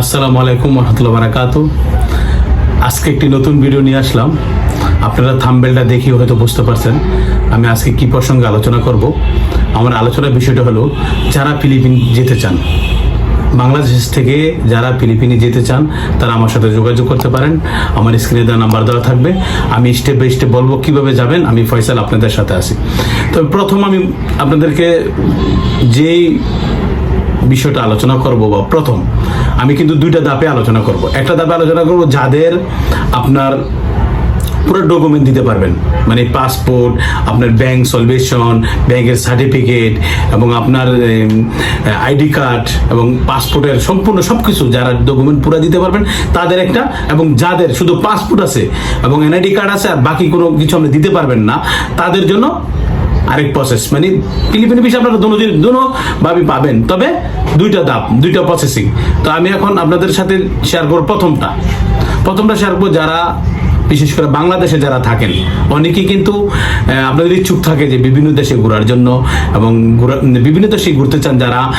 আসসালামু আলাইকুম রহমতুল্লাহ বারাকাতু। আজকে একটি নতুন ভিডিও নিয়ে আসলাম। আপনারা থাম্বেলটা দেখি হয়তো বুঝতে পারছেন আমি আজকে কি প্রসঙ্গে আলোচনা করব। আমার আলোচনার বিষয়টা হলো, যারা ফিলিপিন যেতে চান, বাংলাদেশ থেকে যারা ফিলিপিনে যেতে চান, তারা আমার সাথে যোগাযোগ করতে পারেন। আমার স্ক্রিনে দেওয়া নাম্বার দেওয়া থাকবে। আমি স্টেপ বাই স্টেপ বলব কীভাবে যাবেন। আমি ফয়সাল আপনাদের সাথে আছি। তবে প্রথম আমি আপনাদেরকে যেই বিষয়টা আলোচনা করব বা প্রথম, আমি কিন্তু দুইটা ধাপে আলোচনা করব। একটা ধাপে আলোচনা করব যাদের আপনার পুরো ডকুমেন্ট দিতে পারবেন মানে পাসপোর্ট আপনার ব্যাংক সলভেশন ব্যাংকের সার্টিফিকেট এবং আপনার আইডি কার্ড এবং পাসপোর্টের সম্পূর্ণ সব কিছু যারা ডকুমেন্ট পুরো দিতে পারবেন, তাদের একটা এবং যাদের শুধু পাসপোর্ট আছে এবং এনআইডি কার্ড আছে আর বাকি কোনো কিছু আপনি দিতে পারবেন না, তাদের জন্য আরেক প্রসেস মানে ফিলিপিন ভিসা আপনারা দুনো দিন দুনো ভাবে পাবেন। তবে দুইটা দাপ দুইটা প্রসেসিং তো আমি এখন আপনাদের সাথে শেয়ার করব প্রথমটা। প্রথমটা শেয়ার করব যারা বিশেষ করে বাংলাদেশে যারা থাকেন, অনেকেই কিন্তু আপনাদের ইচ্ছুক থাকে যে বিভিন্ন দেশে ঘোরার জন্য এবং ঘোরা- বিভিন্ন দেশে ঘুরতে চান যারা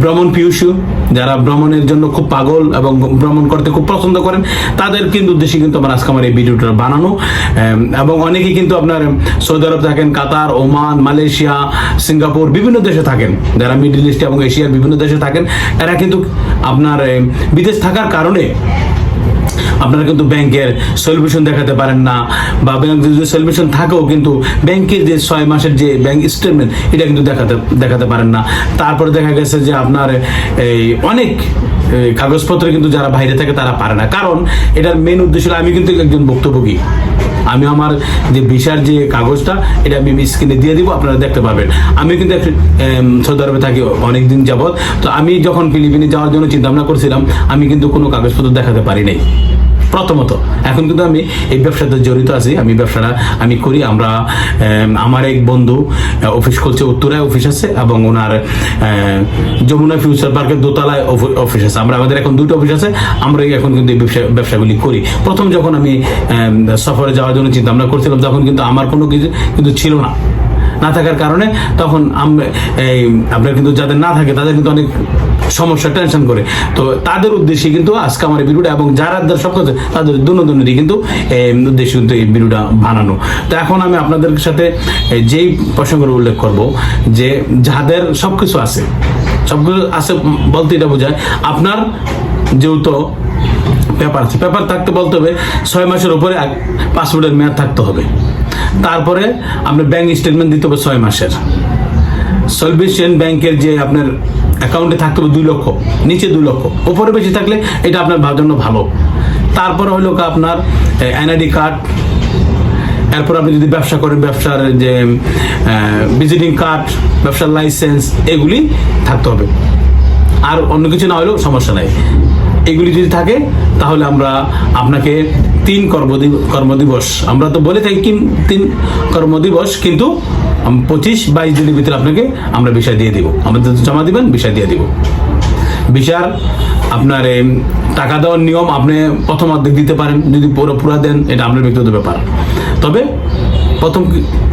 ভ্রমণ পিউষু যারা ভ্রমণের জন্য খুব পাগল এবং ভ্রমণ করতে খুব পছন্দ করেন, তাদের কিন্তু উদ্দেশ্যে কিন্তু আমার আজকে আমার এই ভিডিওটা বানানো। এবং অনেকেই কিন্তু আপনার, সৌদি আরব থাকেন, কাতার, ওমান, মালয়েশিয়া, সিঙ্গাপুর, বিভিন্ন দেশে থাকেন। যারা মিডল ইস্ট এবং এশিয়ার বিভিন্ন দেশে থাকেন, এরা কিন্তু আপনার বিদেশ থাকার কারণে আপনারা কিন্তু ব্যাংকের সলিউশন দেখাতে পারেন না বা ব্যাংকের যদি সলিউশন থাকেও কিন্তু ব্যাংকের যে ছয় মাসের যে ব্যাংক স্টেটমেন্ট এটা কিন্তু দেখাতে দেখাতে পারেন না। তারপরে দেখা গেছে যে আপনার এই অনেক কাগজপত্র কিন্তু যারা বাইরে থাকে তারা পারে না। কারণ এটার মেন উদ্দেশ্য আমি কিন্তু একজন ভুক্তভোগী। আমি আমার যে ভিসার যে কাগজটা, এটা আমি স্ক্রিনে দিয়ে দিব, আপনারা দেখতে পাবেন। আমি কিন্তু সৌদি আরবে থাকি অনেকদিন যাবৎ, তো আমি যখন ফিলিপিনে যাওয়ার জন্য চিন্তা ভাবনা করছিলাম, আমি কিন্তু কোনো কাগজপত্র দেখাতে পারি নাই। প্রথমত, এখন কিন্তু আমি এই ব্যবসাতে জড়িত আছি, আমি ব্যবসাটা আমি করি, আমরা আমার এক বন্ধু অফিস করছে উত্তরায় অফিস আছে, এবং ওনার যমুনা ফিউচার পার্কের দোতলায় অফি- অফিস আছে। আমরা আমাদের এখন দুটো অফিস আছে আমরা এখন কিন্তু এই ব্যবসা, ব্যবসাগুলি করি। প্রথম যখন আমি সফরে যাওয়ার জন্য চিন্তা ভাবনা করছিলাম, তখন কিন্তু আমার কোনো কিছু কিন্তু ছিল না। না থাকার কারণে তখন আমরা এই, আপনার কিন্তু যাদের না থাকে, তাদের কিন্তু অনেক সমস্যা টেনশন করে। তো তাদের উদ্দেশ্যে কিন্তু আজকে আমার এই ভিডিওটা এবং যারা যারা সব কথা তাদের দুজনেরই কিন্তু উদ্দেশ্যে কিন্তু এই ভিডিওটা বানানো। তো এখন আমি আপনাদের সাথে যেই প্রসঙ্গের উল্লেখ করব, যে যাদের সব কিছু আছে, সবকিছু আছে বলতে এটা বোঝায়, আপনার যেহেতু পেপার আছে, পেপার থাকতে বলতে হবে, ছয় মাসের উপরে পাসপোর্টের মেয়াদ থাকতে হবে। তারপরে আপনার ব্যাংক স্টেটমেন্ট দিতে হবে ছয় মাসের। সলভেশন ব্যাংকের যে আপনার অ্যাকাউন্টে থাকতে হবে দুই লক্ষ, নিচে দুই লক্ষ, উপরে বেশি থাকলে এটা আপনার জন্য ভালো। তারপরে হলো আপনার এনআইডি কার্ড এরপর আপনি যদি ব্যবসা করেন, ব্যবসার যে ভিজিটিং কার্ড ব্যবসার লাইসেন্স এগুলি থাকতে হবে। আর অন্য কিছু না হলেও সমস্যা নাই। এগুলি যদি থাকে, তাহলে আমরা আপনাকে তিন কর্মদি, কর্মদিবস। আমরা তো বলে থাকি তিন কর্মদিবস, কিন্তু পঁচিশ বাইশ দিনের ভিতরে আপনাকে আমরা বিষয় দিয়ে দিব। আমাদের জমা দিবেন, বিষয় দিয়ে দিব। বিচার, আপনার টাকা দেওয়ার নিয়ম আপনি প্রথম অর্ধেক দিতে পারেন, যদি পুরো, পুরা দেন, এটা আপনার ব্যক্তিগত ব্যাপার। তবে প্রথম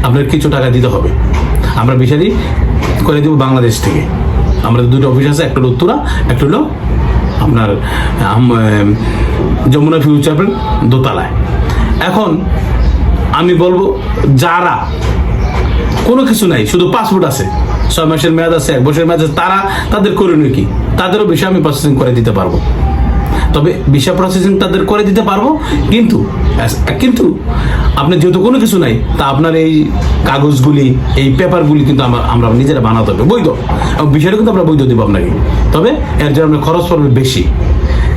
আপনার কিছু টাকা দিতে হবে। আমরা বিচারি করে দেবো বাংলাদেশ থেকে। আমাদের দুটো অফিস আছে, একটা হলো উত্তরা একটা হলো আপনার যমুনা ফিউচার পার্ক দোতলায়। এখন আমি বলব, যারা কোনো কিছু নাই, শুধু পাসপোর্ট আছে, ছয় মাসের মেয়াদ আছে, এক বছরের মেয়াদ আছে, তারা তাদের করণীয় কি? তাদেরও বিষয় আমি প্রসেসিং করে দিতে পারব। তবে ভিসা প্রসেসিং তাদের করে দিতে পারব। কিন্তু কিন্তু আপনি যেহেতু কোনো কিছু নাই, তা আপনার এই কাগজগুলি, এই পেপারগুলি কিন্তু আমরা আমরা নিজেরা বানাতে হবে। বৈধ। এবং বিষয়টা কিন্তু আমরা বৈধ দেবো আপনাকে। তবে এর জন্য খরচ পড়বে বেশি।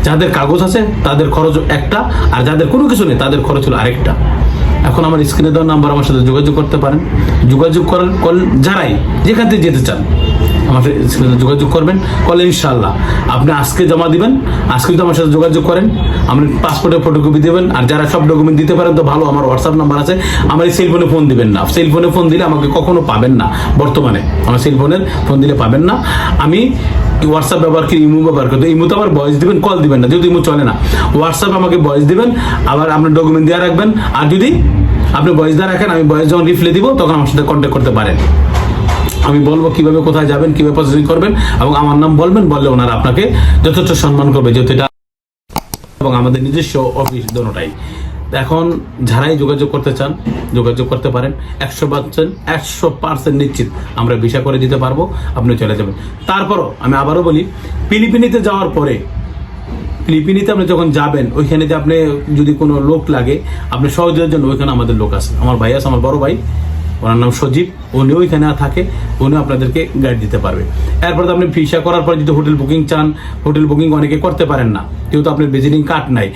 যাদের কাগজ আছে, তাদের খরচ একটা, আর যাদের কোনো কিছু নেই, তাদের খরচ হলো আরেকটা। এখন আমার স্ক্রিনে দেওয়ার নাম্বার আমার সাথে যোগাযোগ করতে পারেন। যোগাযোগ করার যারাই যেখান থেকে যেতে চান আমার সাথে যোগাযোগ করবেন, কলে ইনশাল্লাহ আপনি আজকে জমা দিবেন, আজকে যদি আমার সাথে যোগাযোগ করেন, আপনি পাসপোর্টের ফটোকপি দেবেন, আর যারা সব ডকুমেন্ট দিতে পারেন, তো ভালো, আমার হোয়াটসঅ্যাপ নাম্বার আছে, আমার এই সেলফোনে ফোন দিবেন না। সেলফোনে ফোন দিলে আমাকে কখনো পাবেন না, বর্তমানে। আমার সেলফোনের ফোন দিলে পাবেন না। আমি হোয়াটসঅ্যাপ ব্যবহার করি, ইমো ব্যবহার করতে ইমোতে আবার ভয়েস দিবেন কল দিবেন না, যেহেতু ইমো চলে না। হোয়াটসঅ্যাপ আমাকে ভয়েস দিবেন, আবার আপনার ডকুমেন্ট দেওয়া রাখবেন, আর যদি আপনি ভয়েস দেওয়া রাখেন, আমি ভয়েস যখন রিপ্লাই দিব, তখন আমার সাথে কন্ট্যাক্ট করতে পারেন। আমি বলব কীভাবে কোথায় যাবেন, কীভাবে প্রসেসিং করবেন, এবং আমার নাম বলবেন, বললে ওনারা আপনাকে যথেষ্ট সম্মান করবে, যেহেতু এটা এবং আমাদের নিজস্ব অফিস দোনোটাই। এখন যারাই যোগাযোগ করতে চান, যোগাযোগ করতে পারেন। একশো পার্সেন্ট একশো পার্সেন্ট নিশ্চিত আমরা ভিসা করে দিতে পারব, আপনি চলে যাবেন। তারপরও আমি আবারও বলি, ফিলিপিনিতে যাওয়ার পরে, ফিলিপিনিতে আপনি যখন যাবেন, ওইখানে যে আপনি যদি কোনো লোক লাগে, আপনি সহজের জন্য ওইখানে আমাদের লোক আছে। আমার ভাই আছে, আমার বড় ভাই। ওনার নাম সজীব উনি ওইখানে থাকে উনি আপনাদেরকে গাইড দিতে পারবে। এরপর আপনি ভিসা করার পর যদি হোটেল বুকিং চান হোটেল বুকিং অনেকে করতে পারেন না, যেহেতু আপনার ভিজিটিং কার্ড নাই।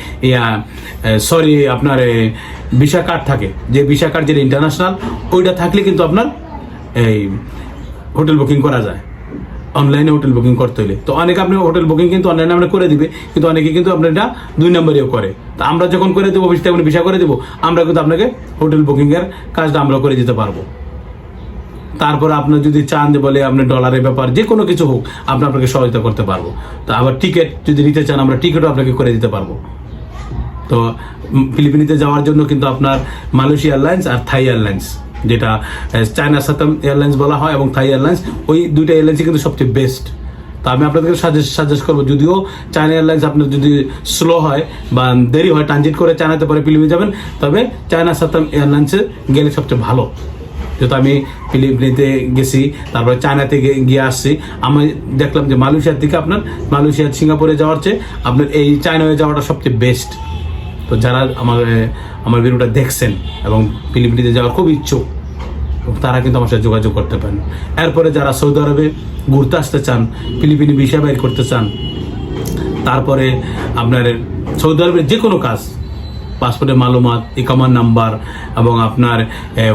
সরি আপনার ভিসা কার্ড থাকে। যে ভিসা কার্ড যেটা ইন্টারন্যাশনাল ওইটা থাকলে কিন্তু আপনার এই হোটেল বুকিং করা যায়। অনলাইনে হোটেল বুকিং করতে হলে তো অনেকে আপনি হোটেল বুকিং কিন্তু অনলাইনে আমরা করে দিবে, কিন্তু অনেকে কিন্তু আপনার এটা দুই নম্বরেও করে। তো আমরা যখন করে দেবো অফিস থেকে আপনি ভিসা করে দেবো, আমরা কিন্তু আপনাকে হোটেল বুকিংয়ের কাজটা আমরা করে দিতে পারব। তারপর আপনার যদি চান বলে আপনার ডলারের ব্যাপার, যে কোনো কিছু হোক, আমরা আপনাকে সহযোগিতা করতে পারব। তো আবার টিকিট যদি নিতে চান, আমরা টিকিটও আপনাকে করে দিতে পারব। তো ফিলিপিনিতে যাওয়ার জন্য কিন্তু আপনার মালয়েশিয়া এয়ারলাইন্স আর থাই এয়ারলাইন্স যেটা চায়না সাতাম এয়ারলাইন্স বলা হয় এবং থাই এয়ারলাইন্স ওই দুইটা এয়ারলাইন্সই কিন্তু সবচেয়ে বেস্ট তো আমি আপনাদেরকে সাজেস্ট সাজেস্ট করব, যদিও চায়না এয়ারলাইন্স আপনার যদি স্লো হয় বা দেরি হয় ট্রানজিট করে চায়নাতে পরে ফিলিপিনে যাবেন, তবে চায়না সাতাম এয়ারলাইন্সে গেলে সবচেয়ে ভালো। যেহেতু আমি ফিলিপিনিতে গেছি, তারপরে চায়নাতে গিয়ে আসছি, আমি দেখলাম যে মালয়েশিয়ার দিকে আপনার মালয়েশিয়া সিঙ্গাপুরে যাওয়ার চেয়ে আপনার এই চায়নায় যাওয়াটা সবচেয়ে বেস্ট তো যারা আমার আমার ভিডিওটা দেখছেন এবং ফিলিপিনিতে যাওয়ার খুব ইচ্ছুক তারা কিন্তু আমার সাথে যোগাযোগ করতে পারেন। এরপরে যারা সৌদি আরবে ঘুরতে আসতে চান, ফিলিপিনি ভিসা বাইর করতে চান, তারপরে আপনার সৌদি আরবের যে কোনো কাজ পাসপোর্টের মালুমাত, ইকামার নাম্বার এবং আপনার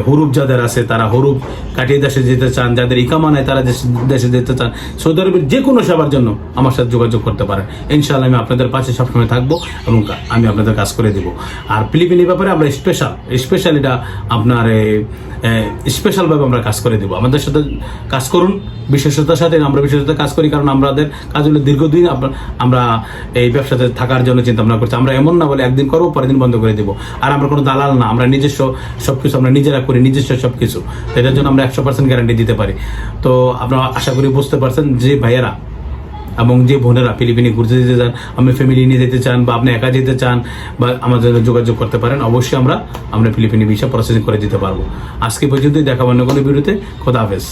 হরুপ যাদের আছে, তারা হরুপ কাটিয়ে দেশে যেতে চান, যাদের ইকামা নাই, তারা দেশে- যেতে চান। সৌদি আরবের যে কোনো সেবার জন্য আমার সাথে যোগাযোগ করতে পারেন। ইনশাআল্লাহ আমি আপনাদের পাশে সবসময় থাকব এবং আমি আপনাদের কাজ করে দিব। আর ফিলিপিনি ব্যাপারে আমরা স্পেশাল স্পেশাল এটা আপনার স্পেশালভাবে আমরা কাজ করে দিব। আমাদের সাথে কাজ করুন, বিশেষতার সাথে আমরা বিশেষতা কাজ করি, কারণ আমাদের কাজ হলো দীর্ঘদিন আমরা এই ব্যবসাতে থাকার জন্য চিন্তা ভাবনা করছি। আমরা এমন না বলে একদিন করব, পরের দিন বন্ধ করে দিব। আর আমরা কোনো দালাল না, আমরা নিজস্ব সবকিছু আমরা নিজেরা করি, নিজস্ব সবকিছু। তো এটার জন্য আমরা একশো পার্সেন্ট গ্যারান্টি দিতে পারি। তো আপনারা আশা করি বুঝতে পারছেন যে ভাইয়েরা এবং যে বোনেরা ফিলিপিনে ঘুরতে যেতে চান আপনি ফ্যামিলি নিয়ে যেতে চান বা আপনি একা যেতে চান বা আমাদের সাথে যোগাযোগ করতে পারেন, অবশ্যই আমরা আমরা ফিলিপিনি ভিসা প্রসেসিং করে দিতে পারব। আজকে পর্যন্তই দেখাবো অন্য কোনো ভিডিওতে। খোদা হাফেজ।